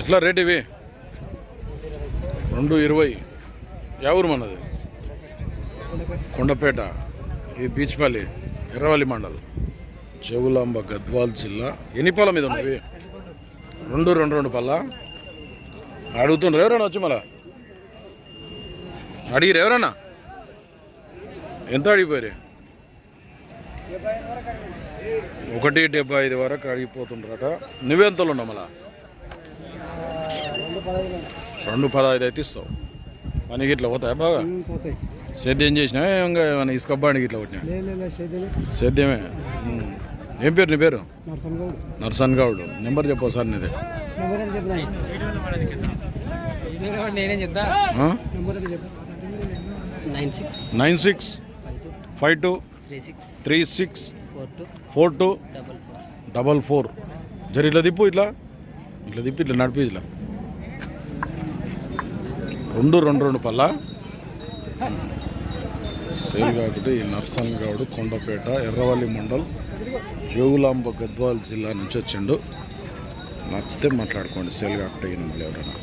ఎట్లా రేట్ ఇవి? రెండు ఇరవై. ఎవరు మనది? కొండపేట ఇది బీచ్పల్లి ఎర్రవల్లి మండల్. చెవులాంబ గద్వాల్ జిల్లా. ఎన్ని పళ్ళ మీద ఉన్నవి రెండు రెండు రెండు పళ్ళ అడుగుతుండ్రు ఎవరైనా వచ్చి మళ్ళా? అడిగిరు ఎవరన్నా ఎంత అడిగిపోయారు ఒకటి డెబ్బై ఐదు వరకు అడిగిపోతుండ్రట. నువ్వెంతలు ఉన్నావు మళ్ళా? రెండు పదహైదు అయితే ఇస్తావు. పనికి ఇట్లా పోతాయా బాగా? పోతాయి. సేద్యం చేసినా? ఇంకా ఏమైనా ఇసుక బండికి ఇట్లా కొట్టినా? సేద్యమే. ఏం పేరు నీ పేరు? నరసన్ గౌడ్ నెంబర్ చెప్పు సార్ నీది. నేనేం six. Five two. Three six. Four two. Double four. జరి ఇట్లా తిప్పు ఇట్లా. ఇట్లా తిప్పి ఇట్లా నడిపి ఇట్లా. రెండు రెండు రెండు పల్ల సేల్గాడు ఈ గౌడ్ కొండపేట ఎర్రవల్లి మండల్ జోగులాంబ గద్వాల్ జిల్లా నుంచి వచ్చిండు. నచ్చితే మాట్లాడుకోండి సేల్గాడు ఈ నెంబర్ ఎవరైనా.